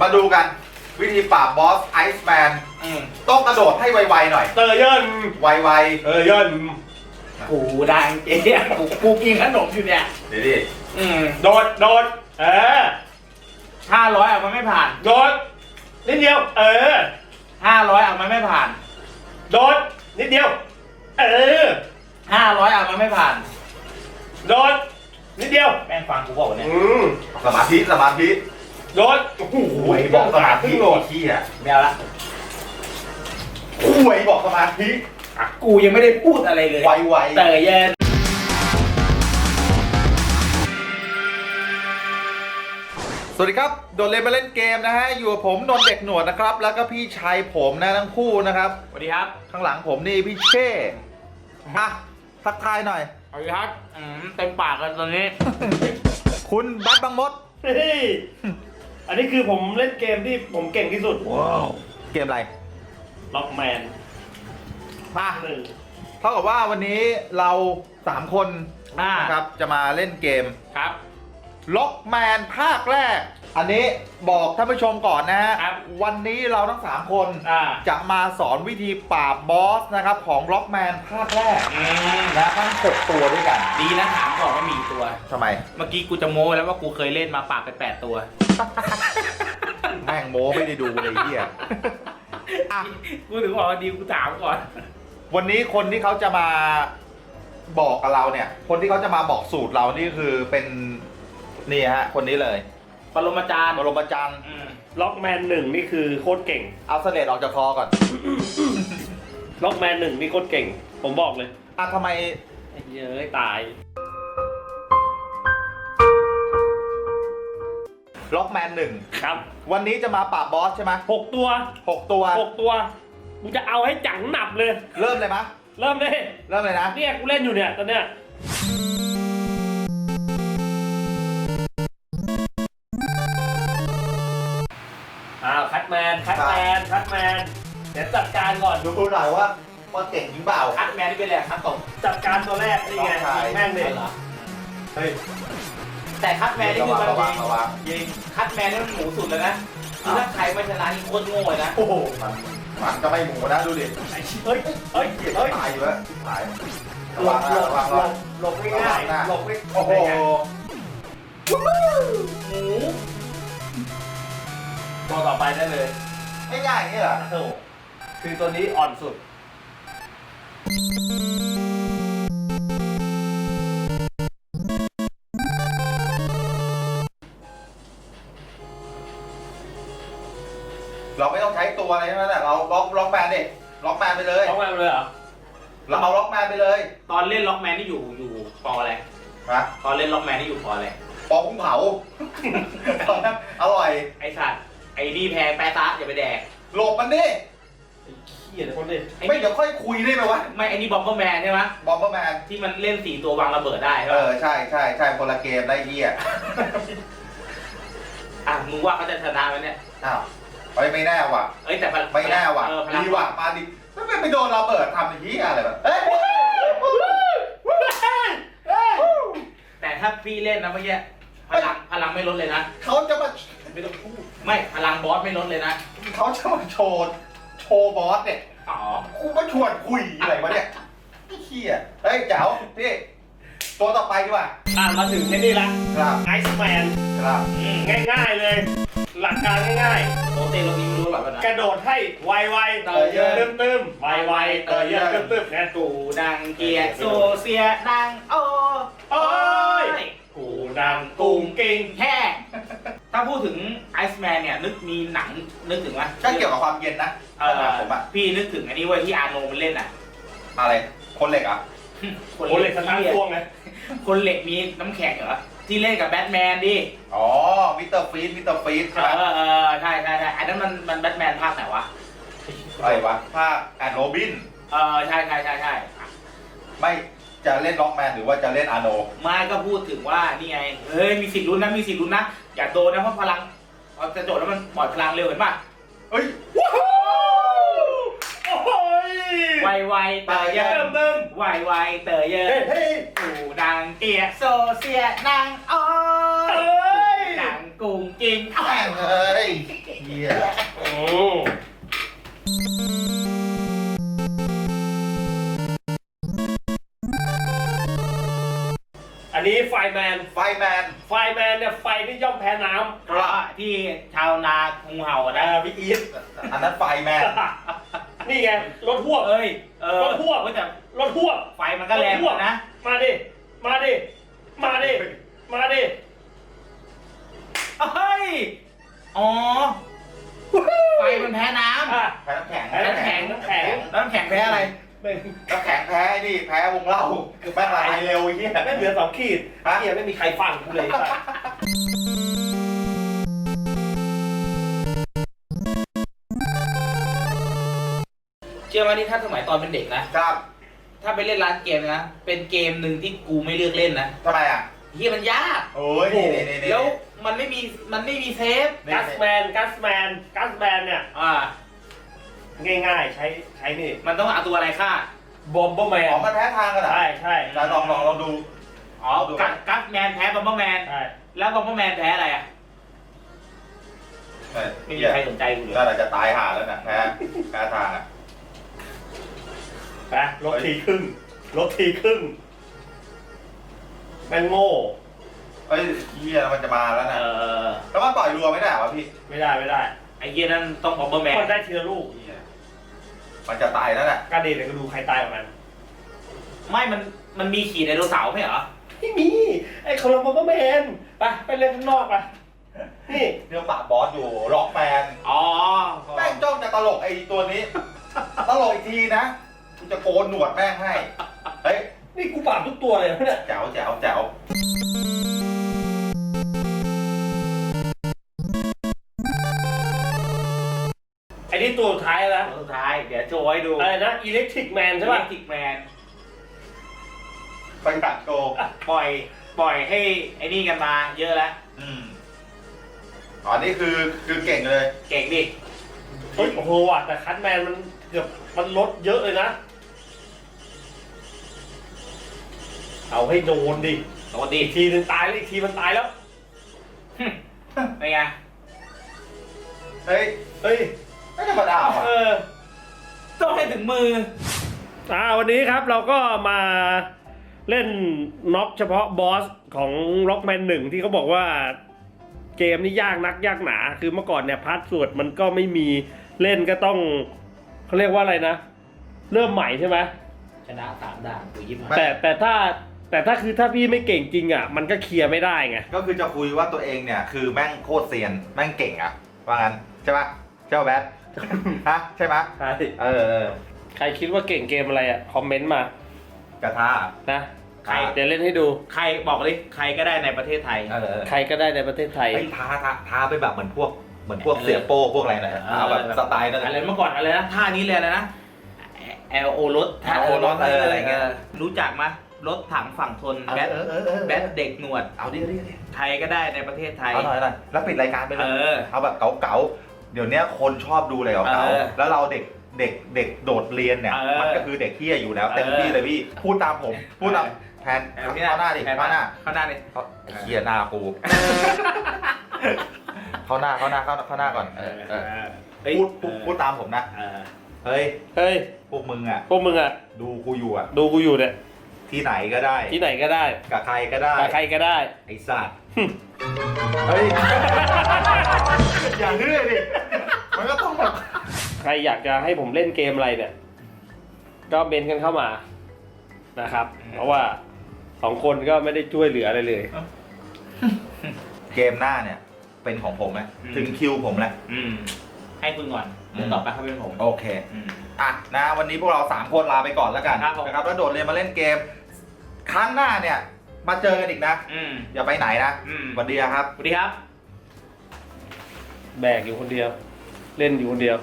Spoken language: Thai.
มาดูกันวิธีปราบบอสไอซ์แมนอืมต้องกระโดดให้ไวๆหน่อย เตอร์เยินไวเตอร์เยินกูดังเจ๊กูกูกินขนมอยู่เนี่ย ๆเดี๋ยวดิอืมโดดโดดเออห้าร้อยอะมันไม่ผ่าน โดดนิดเดียว เออ ห้าร้อยอะมันไม่ผ่าน โดดนิดเดียว เออ ห้าร้อยอะมันไม่ผ่าน โดดนิดเดียว แม่งฟังกูบอกเนี่ยอืมสมาธิสมาธิ โดดโอ้โหหวยบอกสมาธิขึ้นโหลดที่อะไม่เอาละหวยบอกสมาธิกูยังไม่ได้พูดอะไรเลยไวเตยเย็นๆสวัสดีครับ โดนเล่นมาเล่นเกมนะฮะ อยู่กับผมนนท์เด็กหนวดนะครับ แล้วก็พี่ชายผมนะทั้งคู่นะครับสวัสดีครับ ข้างหลังผมนี่พี่เช่อะทักทายหน่อยสวัสดีครับอืมเต็มปากกันตอนนี้ คุณบัตบังมดเฮ้ย อันนี้คือผมเล่นเกมที่ผมเก่งที่สุดเกมอะไรล็อกแมนมา หนึ่ง เท่ากับว่าวันนี้เราสามคนอ่านะครับจะมาเล่นเกมครับ ล็อกแมนภาคแรก อันนี้บอกท่านผู้ชมก่อนนะฮะ ครับวันนี้เราทั้ง 3 คนอ่า จะมาสอนวิธีปราบบอสนะครับ ของล็อกแมนภาคแรกอืมนะทั้ง 6 ตัวด้วยกันดีนะถามก่อนว่ามีกี่ตัว ทำไม เมื่อกี้กูจะโม้แล้วว่ากูเคยเล่นมาปากไปแปดตัว แม่งโม้ไม่ได้ดูเลยไอ้เฮียอะ กูถึงบอกว่าดีกูถามก่อน วันนี้คนที่เขาจะมาบอกกับเราเนี่ย คนที่เขาจะมาบอกสูตรเรานี่คือเป็นนี่ฮะ คนนี้เลย ปรมาจารย์บรมจันทร์อืมล็อกแมนหนึ่งนี่คือโคตรเก่ง เอาเสลดออกจากคอก่อนล็อกแมนหนึ่งนี่โคตรเก่ง ผมบอกเลยอะทำไมไอ้เย้ยตาย ล็อกแมนหนึ่งครับวันนี้จะมาปราบบอสใช่ไหมหกตัวหกตัว หกตัว กูจะเอาให้จังหนับเลย เริ่มเลยมะ เริ่มเลย เริ่มเลยนะ เนี่ยกูเล่นอยู่เนี่ยตอนเนี้ย คัตแมนคัตแมนคัตแมนเดี๋ยวจัดการก่อนดูหน่อยว่าว่าเก่งจริงเปล่าคัดแมนนี่เป็นแหล่งคัดตกจัดการตัวแรกนี่ไงต้องใช้ยิงแม่งเลยเฮ้ยแต่คัดแมนนี่ระคือวังมันระวังระวังยิงคัดแมนนี่มันหมูสุดเลยนะคือถ้าใครไม่ชนะนี่โคตรโง่เลยนะโอ้โหมันมันก็ไม่หมูนะดูดิไอ้เฮ้ยเฮ้ยเกียเฮ้ยตายอยู่แล้วตายระหลวังบนะหลบระวังหลระวังบหลบไม่ง่ายหลบไม่โอ้โหหมูตัวต่อไปได้เลย ไม่ง่ายอย่างนี้เหรอโอ้โหคือตัวนี้อ่อนสุด เราไม่ต้องใช้ตัวอะไรทั้งนั้นแหละเราล็อกล็อกแมนดิล็อกแมนไปเลย ล็อกแมนเลยเหรอ เราเอาล็อกแมนไปเลยตอนเล่นล็อกแมนนี่อยู่อยู่ปออะไร นะตอนเล่นล็อกแมนนี่อยู่ปออะไรปอกกุ้งเผา ตอนนั้นอร่อย ไอ้สัตว์ ไอ้นี่แพงแปะซะอย่าไปแดก หลบมันดิ ไอ้เขี้ยเลยคนดิไอ้ไม่นี่เดี๋ยวค่อยคุยได้ไหมวะ ไม่ไอ้นี่บอมเบอร์แมนใช่ไหมบอมเบอร์แมน ที่มันเล่นสี่ตัววางระเบิดได้ใช่เอปะอ ใช่ใช่ใช่คนละเกมได้เหี้ยอะมึงว่าเขาจะชนะไหมเนี่ยอ้าวไม่ไม่แน่ว่ะ เอ้ยแต่พลังไม่แน่ว่ะเออพลังดีว่ะมาดิแล้วไม่ไปโดนเราเปิดทำอย่างนี้อะไรแบบเอ้ยแต่ถ้าพี่เล่นนะเมื่อกี้พลังพลังไม่ลดเลยนะเขาจะมาไม่ต้องพูด ไม่พลังบอสไม่ลดเลยนะ เขาจะมาโชว์โชว์บอสเนี่ยอ๋อ กูมาชวนคุยอะไรวะเนี่ยไอ้เหี้ยเฮ้ยเจ๋วพี่ตัวต่อไปดีกว่าอะมาถึงที่นี่ละครับไอซ์แมนครับง่ายๆเลย หลักการง่ายโปรเตนเรานี้ไม่รู้หรอกๆนะกระโดดให้ไวๆเตยเยินตึมตึมๆไวๆเตยเยินตึมตึมๆนะกูดังเกียร์โซเซียดังโอโอ้ยกูกูดังกุ้งเก่งแค่ ถ้าพูดถึงไอซ์แมนเนี่ยนึกมีหนังนึกถึงไหมก็เกี่ยวกับความเย็นนะเออผมอะพี่นึกถึงอันนี้เว้ยที่อาโนมันเล่นอะ อะไร คนเหล็กอะโอ้เลยสตาร์ทพ่วงไงคนเหล็กมีน้ำแข็งเหรอที่เล่นกับแบทแมนดิ อ๋อ มิสเตอร์ฟีดมิสเตอร์ฟีดเอใช่ไหมอเออใช่ใช่ใช่อันนั้นมันมันแบทแมนภาคไหนวะอะไรวะ ภาคแอนโรบิน เออใช่ใช่ใช่ใช่ไม่ จะเล่นล็อกแมนหรือว่าจะเล่นอาโนไม่ก็พูดถึงว่านี่ไงเฮ้ยมีสิทธิ์ลุ้นนะมีสิทธิ์ลุ้นนะอย่าโดนนะเพราะพลังพอจะโดดแล้วมันปล่อยพลังเร็วเห็นป่ะเฮ้ยโอ้ยไวไวเตยเยิเตินมเติมไวไวเตยเยิเฮ้นยเฮ้ยกูดังเกียร์โซเซียนางโอเอ้ยดังกุ้งกิ้งแม่งเอ้ยเหี้ย อันนี้ไฟแมน ไฟแมน ไฟแมนเนี่ยไฟที่ย่อมแพ้น้เพราะที่ชาวนางูเห่าำอะนะนะพี่อีทอันนั้นไฟแมน นี่ไงรถพ่วงเอ้ยเออรถพ่วงเฮ้ยแต่รถพ่วงไฟมันก็แรงเหมือนกันนะ มาดิ มาดิ มาดิ มาดิเฮ้ย อ๋อ ไฟมันแพ้น้อะแพ้น้ำแข็งำน้ำแข็ง น้ำแข็ง น้ำแข็งแพ้อะไร ไม่น้ำแข็งแพ้ไอ้นี่แพ้วงเล่าคือแม่งละลายเร็วไอ้เหี้ย ไม่เหลือสองขีดฮะ เฮียไม่มีใครฟังกูเลยสัสเชื่อไหมนี่ถ้าสมัยตอนเป็นเด็กนะ ครับถ้าไปเล่นร้านเกมนะ เป็นเกมหนึ่งที่กูไม่เลือกเล่นนะทำไมอะเฮียมันยากโอ้ยนี่นี่นี่นี่ แล้วมันไม่มีมันไม่มีเซฟนี่กัสแมนกัสแมนกัสแมนเนี่ย อ่า ง่ายๆ ใช้ใช้นี่มันต้องเอาตัวอะไรฆ่า บอมเบอร์แมอ๋อนมันแพ้ทางกันเหรอใช่ใช่จะลองลองลองดูอ๋อกัสกัสแมนแพ้บอมเบอร์แมน ใช่แล้วบอมเบอร์แมนแพ้อะไรอะเอ้ยไม่มีเหี้ยใครสนใจกูเลยน่าจะตายห่าแล้วนะแพ้แพ้ทางอะไปลดทีครึ่งลดทีครึ่งแมงโง่ เอ้ยเหี้ยมันจะมาแล้วเอนะอ แล้วมันต่อยรัวไม่ได้เหรอพี่ ไม่ได้ไม่ได้ไอ้เฮียนั่นต้องบอมเบอร์แมน มันได้ทีละลูกเหี้ย มันจะตายแล้วแหละกระเด็นเลยก็ดูใครตายกับมัน ไม่มันมันมีขี่ไดโนเสาร์ไม่เหรอไม่มี ไอ้คนละบอมเบอร์แมนไปไปเล่นข้างนอกไปนี่เรื่องปราบบอสอยู่ล็อกแมนอ๋อแม่งจ้องจะตลกไอ้ตัวนี้ ตลกอีกทีนะกูจะโกนหนวดแม่งให้เฮ้ยนี่กูปราบทุกตัวเลยนะเนี่ย แจ๋วแจ๋วแจ๋ว ไอ้นี่ตัวสุดท้ายแล้วนะสุดท้าย เดี๋ยวโชว์ให้ดูอะไรนะอิเล็กทริกแมนใช่ป่ะติกแมนไปกัดโกปล่อย ปล่อยให้ไอ้นี่กันมาเยอะแล้ว อืมอ๋อนี่คือคือเก่งเลย เก่งดิ เฮ้ยโอ้โหว่ะแต่คัทแมนมันเกือบมันลดเยอะเลยนะ เอาให้โดนดิโดนดิอีกทีหนึงตายแล้วอีกทีมันตายแล้ว เป็นไง เฮ้ย เฮ้ย ไม่ธรรมดาว่ะเออ ต้องให้ถึงมือ อ่าวันนี้ครับเราก็มาเล่นน็อกเฉพาะบอสของล็อกแมนหนึ่งที่เขาบอกว่าเกมนี้ยากนักยากหนา คือเมื่อก่อนเนี่ยพาร์ทสวดมันก็ไม่มีเล่นก็ต้องเขาเรียกว่าอะไรนะ เริ่มใหม่ใช่ไหมชนะสามด่านกูยิ้มแต่แต่ถ้าแต่ถ้าคือถ้าพี่ไม่เก่งจริงอะ มันก็เคลียร์ไม่ได้ไงก็คือจะคุยว่าตัวเองเนี่ย คือแม่งโคตรเซียน แม่งเก่งอะ ว่างั้น ใช่ปะใช่ปะแบท ฮะใช่ไหมใช่เออเออใครคิดว่าเก่งเกมอะไรอะ คอมเมนต์มา กระทะนะใครเดี๋ยวเล่นให้ดู ใครบอกเลยใครก็ได้ในประเทศไทยเออเออใครก็ได้ในประเทศไทยไอ้ท้าท้าท้าไปแบบเหมือนพวกเหมือนพวกเออเสียโป้พวกอะไรนะเอาแบบสไตล์นั่นอะไรแหละเมื่อก่อนอะไรนะท่านี้เลยอะไรนะ L O รถ LO รถเอออะไรเงี้ยรู้จักไหมรถถังฝั่งทนแบทเออเออเออแบทเด็กหนวด เอาดิเอาดิเอาดิใครก็ได้ในประเทศไทยเอาหน่อยหน่อยแล้วปิดรายการไปเลเอยอเอาแบบเก๋าๆ เดี๋ยวเนี้ยคนชอบดูอะไรเก๋าเออๆแล้วเราเด็กเด็กเด็กโดดเรียนเนี่ย เออมันก็คือเด็กเฮี้ยอยู่แล้วเต็มเออที่เลยพี่ พูดตามผม พูดตามแทนเอาเข้าหน้าดิแผเข้าหน้าเข้าหน้าเลยเขาเฮี้ยหน้ากู เข้าหน้าเข้าหน้าเข้าเข้าหน้าก่อนเออเออเฮ้ยพูดพูดพูดตามผมนะ เออเฮ้ย เฮ้ย พวกมึงอะ พวกมึงอะ ดูกูอยู่อะ ดูกูอยู่เนี่ย ที่ไหนก็ได้ ที่ไหนก็ได้กับใครก็ได้ กับใครก็ได้ ไอ้สัตว์ เฮ้ย อย่าเรื่อยดิ มันก็ต้องแบบใครอยากจะให้ผมเล่นเกมอะไรเนี่ย ก็เมนกันเข้ามานะครับ เพราะว่าสองคนก็ไม่ได้ช่วยเหลืออะไรเลย เกมหน้าเนี่ย เป็นของผมแล้วอืม ถึงคิวผมแล้ว อืม ให้คุณก่อนอืมเดี๋ยวต่อไปเขาเป็นผมโอเค อืม อะนะวันนี้พวกเราสามคนลาไปก่อนแล้วกันครับผม นะครับแล้วโดดเรียนมาเล่นเกม ครั้งหน้าเนี่ย มาเจอกันอีกนะ อืมอย่าไปไหนนะอืมสวัสดีครับ สวัสดีครับ แบกอยู่คนเดียว เล่นอยู่คนเดียว